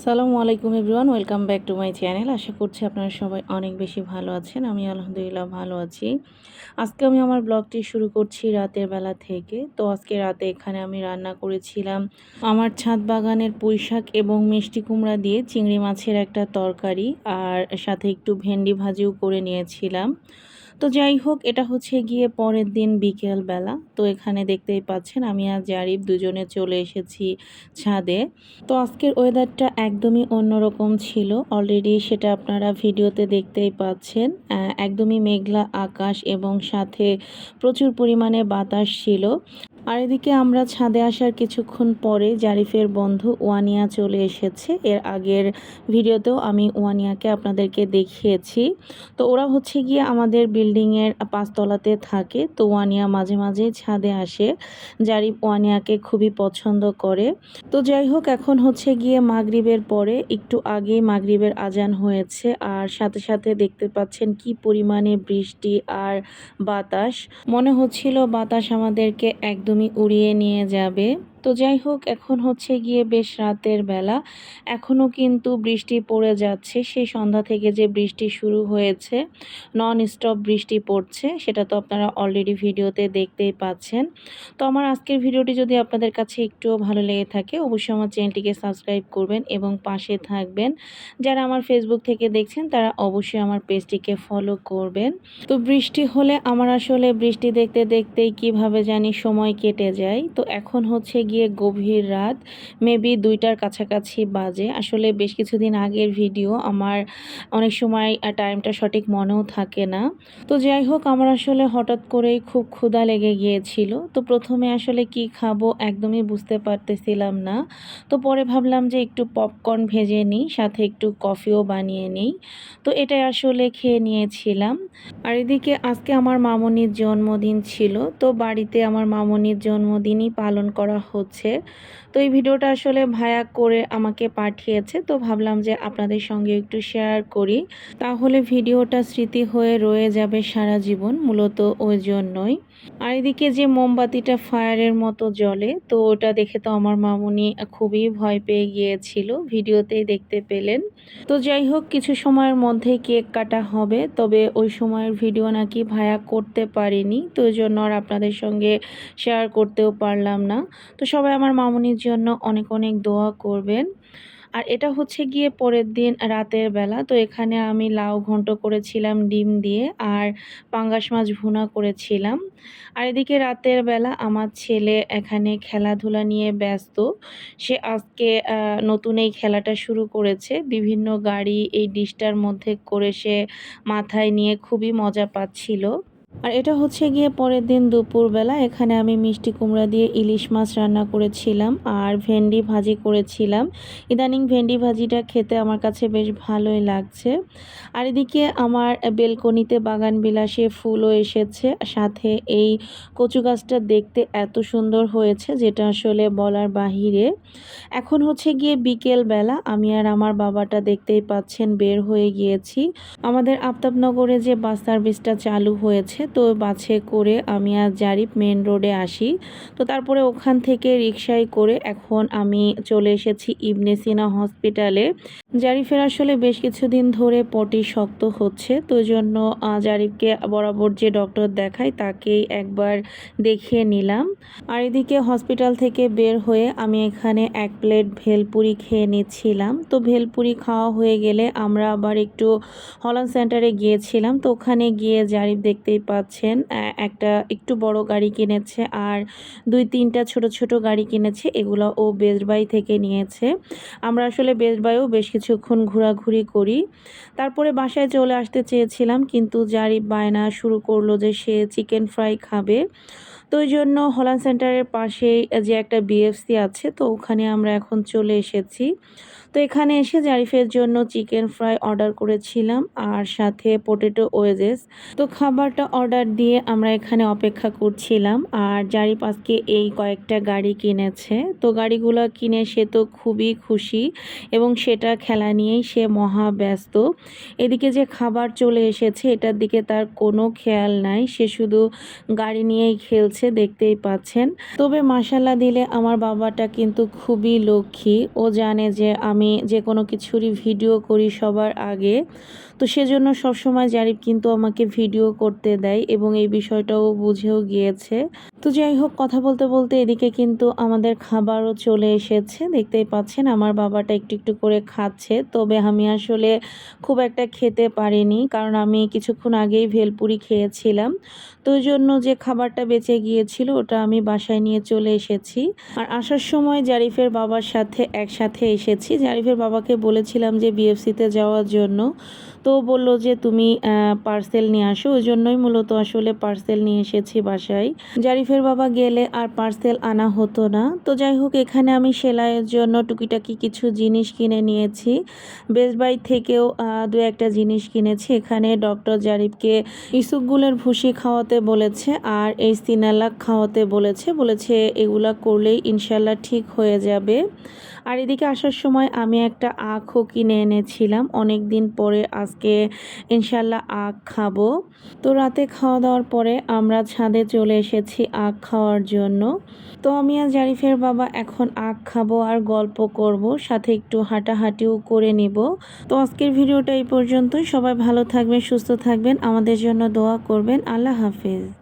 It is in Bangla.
সালামু আলাইকুম everyone, welcome back to my channel. আশা করছি আপনারা সবাই অনেক বেশি ভালো আছেন। আমি আলহামদুলিল্লাহ ভালো আছি। আজকে আমি আমার ব্লগটি শুরু করছি রাতের বেলা থেকে। তো আজকে রাতে এখানে আমি রান্না করেছিলাম আমার ছাদ বাগানের পুঁই শাক এবং মিষ্টি কুমড়া দিয়ে চিংড়ি মাছের একটা তরকারি, আর সাথে একটু ভেন্ডি ভাজিও করে নিয়েছিলাম। তো যাই হোক, এটা হচ্ছে গিয়ে পরের দিন বিকেলবেলা। তো এখানে দেখতেই পাচ্ছেন, আমি আর জারিফ দুজনে চলে এসেছি ছাদে। তো আজকের ওয়েদারটা একদমই অন্যরকম ছিল। অলরেডি সেটা আপনারা ভিডিওতে দেখতেই পাচ্ছেন। একদমই মেঘলা আকাশ এবং সাথে প্রচুর পরিমাণে বাতাস ছিল। আর এদিকে আমরা ছাদে আসার কিছুক্ষণ পরে জারিফের বন্ধু ওয়ানিয়া চলে এসেছে। এর আগের ভিডিওতেও আমি ওয়ানিয়াকে আপনাদেরকে দেখিয়েছি। তো ওরা হচ্ছে গিয়ে আমাদের বিল্ডিংয়ের পাঁচতলাতে থাকে। তো ওয়ানিয়া মাঝে মাঝে ছাদে আসে। জারিফ ওয়ানিয়াকে খুবই পছন্দ করে। তো যাই হোক, এখন হচ্ছে গিয়ে মাগরিবের পরে একটু আগে মাগরিবের আজান হয়েছে। আর সাথে সাথে দেখতে পাচ্ছেন কি পরিমাণে বৃষ্টি আর বাতাস। মনে হচ্ছিল বাতাস আমাদেরকে একদমই উড়িয়ে নিয়ে যাবে। তো যাই হোক, এখন হচ্ছে গিয়ে বেশ রাতের বেলা। এখনও কিন্তু বৃষ্টি পড়ে যাচ্ছে। সেই সন্ধ্যা থেকে যে বৃষ্টি শুরু হয়েছে নন স্টপ বৃষ্টি পড়ছে, সেটা তো আপনারা অলরেডি ভিডিওতে দেখতেই পাচ্ছেন। তো আমার আজকের ভিডিওটি যদি আপনাদের কাছে একটুও ভালো লেগে থাকে, অবশ্যই আমার চ্যানেলটিকে সাবস্ক্রাইব করবেন এবং পাশে থাকবেন। যারা আমার ফেসবুক থেকে দেখছেন, তারা অবশ্যই আমার পেজটিকে ফলো করবেন। তো বৃষ্টি হলে আমার আসলে বৃষ্টি দেখতে দেখতেই কীভাবে জানি সময় কেটে যায়। তো এখন হচ্ছে গিয়ে গভীর রাত মেবি দুইটার কাছাকাছি বাজে। আসলে বেশ কিছুদিন আগের ভিডিও আমার অনেক সময় টাইমটা সঠিক মনেও থাকে না। তো যাই হোক, আমার আসলে হঠাৎ করেই খুব ক্ষুধা লেগে গিয়েছিল। তো প্রথমে আসলে কি খাব একদমই বুঝতে পারতেছিলাম না। তো পরে ভাবলাম যে একটু পপকর্ন ভেজে নিই, সাথে একটু কফিও বানিয়ে নিই। তো এটাই আসলে খেয়ে নিয়েছিলাম। আর এদিকে আজকে আমার মামনির জন্মদিন ছিল। তো বাড়িতে আমার মামনির জন্মদিনই পালন করা হচ্ছে। তো এই ভিডিওটা আসলে ভায়া করে আমাকে পাঠিয়েছে। তো ভাবলাম যে আপনাদের সঙ্গে একটু শেয়ার করি। তাহলে ভিডিওটা স্মৃতি হয়ে রয়ে যাবে সারা জীবন, মূলত ওই জন্যই। আর এদিকে যে মোমবাতিটা ফায়ারের মতো জ্বলে, তো ওটা দেখে তো আমার মামুনি খুবই ভয় পেয়ে গিয়েছিল, ভিডিওতেই দেখতে পেলেন। তো যাই হোক, কিছু সময়ের মধ্যেই কেক কাটা হবে, তবে ওই সময়ের ভিডিও নাকি ভায়া করতে পারিনি, তো জন্য আর আপনাদের সঙ্গে শেয়ার করতেও পারলাম না। তো সবাই আমার মামুনির জন্য অনেক অনেক দোয়া করবেন। আর এটা হচ্ছে গিয়ে পরের দিন রাতের বেলা। তো এখানে আমি লাউ ঘন্ট করেছিলাম, ডিম দিয়ে, আর পাঙ্গাস মাছ ভুনা করেছিলাম। আর এদিকে রাতের বেলা আমার ছেলে এখানে খেলাধুলা নিয়ে ব্যস্ত। সে আজকে নতুন এই খেলাটা শুরু করেছে। বিভিন্ন গাড়ি এই ডিশটার মধ্যে করে সে মাথায় নিয়ে খুবই মজা পাচ্ছিল। আর এটা হচ্ছে গিয়ে পরের দিন দুপুরবেলা। এখানে আমি মিষ্টি কুমড়া দিয়ে ইলিশ মাছ রান্না করেছিলাম আর ভেন্ডি ভাজি করেছিলাম। ইদানিং ভেন্ডি ভাজিটা খেতে আমার কাছে বেশ ভালোই লাগছে। আর এদিকে আমার বেলকনিতে বাগান বিলাসে ফুলও এসেছে। সাথে এই কচু গাছটা দেখতে এত সুন্দর হয়েছে যেটা আসলে বলার বাহিরে। এখন হচ্ছে গিয়ে বিকেল বেলা আমি আর আমার বাবাটা দেখতেই পাচ্ছেন বের হয়ে গিয়েছি। আমাদের আফতাবনগরে যে বাস সার্ভিসটা চালু হয়েছে তো বাসে করে আমি আর জারিফ মেন রোডে আসি। তো তারপরে ওখান থেকে রিক্সায় করে এখন আমি চলে এসেছি ইবনেসিনা হসপিটালে জারিফের আসলে বেশ কিছুদিন ধরে পটি শক্ত হচ্ছে, তো জন্য জারিফকে বরাবর যে ডক্টর দেখায় তাকেই একবার দেখিয়ে নিলাম। আর এদিকে হসপিটাল থেকে বের হয়ে আমি এখানে এক প্লেট ভেলপুরি খেয়ে নিচ্ছিলাম। তো ভেলপুরি খাওয়া হয়ে গেলে আমরা আবার একটু হল্যান্ড সেন্টারে গিয়েছিলাম, তো ওখানে গিয়ে জারিফ দেখতেই পাচ্ছেন একটা একটু বড় গাড়ি কিনেছে আর দুই তিনটা ছোট ছোট গাড়ি কিনেছে, এগুলো ও বেস্ট বাই থেকে নিয়েছে। আমরা আসলে বেস্ট বাইও বেশ কিছুক্ষণ ঘোরাঘুরি করি। তারপরে বাসায় চলে আসতে চেয়েছিলাম, কিন্তু জারিফ বায়না শুরু করল যে সে চিকেন ফ্রাই খাবে। তো ওই জন্য হলান সেন্টারের পাশেই যে একটা বিএফসি আছে, তো ওখানে আমরা এখন চলে এসেছি। তো এখানে এসে জারিফের জন্য চিকেন ফ্রাই অর্ডার করেছিলাম আর সাথে পোটেটো ওয়েজেস। তো খাবারটা অর্ডার দিয়ে আমরা এখানে অপেক্ষা করছিলাম আর জারিফ আজকে এই কয়েকটা গাড়ি কিনেছে। তো গাড়িগুলো কিনে সে তো খুবই খুশি এবং সেটা খেলা নিয়েই সে মহা ব্যস্ত। এদিকে যে খাবার চলে এসেছে এটার দিকে তার কোনো খেয়াল নাই। সে শুধু গাড়ি নিয়েই খেলছে, দেখতেই পাচ্ছেন। তবে মাসাল্লা দিলে আমার বাবাটা কিন্তু খুবই লক্ষ্মী। ও জানে যে আমি যে কোনো কিছুরই ভিডিও করি সবার আগে। তো সেজন্য সবসময় জারিফ কিন্তু আমাকে ভিডিও করতে দেয় এবং এই বিষয়টাও বুঝেও গিয়েছে। তো যাই হোক, কথা বলতে বলতে এদিকে কিন্তু আমাদের খাবারও চলে এসেছে। দেখতেই পাচ্ছেন আমার বাবাটা একটু একটু করে খাচ্ছে। তবে আমি আসলে খুব একটা খেতে পারিনি কারণ আমি কিছুক্ষণ আগেই ভেলপুরি খেয়েছিলাম। তো জন্য যে খাবারটা বেঁচে গিয়েছিল ওটা আমি বাসায় নিয়ে চলে এসেছি। আর আসার সময় জারিফের বাবার সাথে একসাথে এসেছি। জারিফের বাবাকে বলেছিলাম যে বিএফসিতে যাওয়ার জন্য। তো বলল যে তুমি পার্সেল নিয়ে আসো। ওই জন্যই মূলত আসলে পার্সেল নিয়ে এসেছি বাসায়। জারিফের বাবা গেলে আর পার্সেল আনা হতো না। তো যাই হোক, এখানে আমি সেলাইয়ের জন্য টুকিটাকি কিছু জিনিস কিনে নিয়েছি। বেস্ট বাই থেকেও দু একটা জিনিস কিনেছি। এখানে ডক্টর জারিফকে ইসুকগুলের ভুসি খাওয়াতে বলেছে আর এই সিনালাক খাওয়াতে বলেছে। বলেছে এগুলা করলেই ইনশাল্লাহ ঠিক হয়ে যাবে। আর এদিকে আসার সময় আমি একটা আখও কিনে এনেছিলাম। অনেক দিন পরে আজকে ইনশাল্লাহ আখ খাব। তো রাতে খাওয়া দাওয়ার পরে আমরা ছাদে চলে এসেছি আখ খাওয়ার জন্য। তো আমি আর জারিফের বাবা এখন আখ খাব আর গল্প করব, সাথে একটু হাঁটাহাঁটিও করে নিব। তো আজকের ভিডিওটা এই পর্যন্তই। সবাই ভালো থাকবেন, সুস্থ থাকবেন, আমাদের জন্য দোয়া করবেন। আল্লাহ হাফিজ।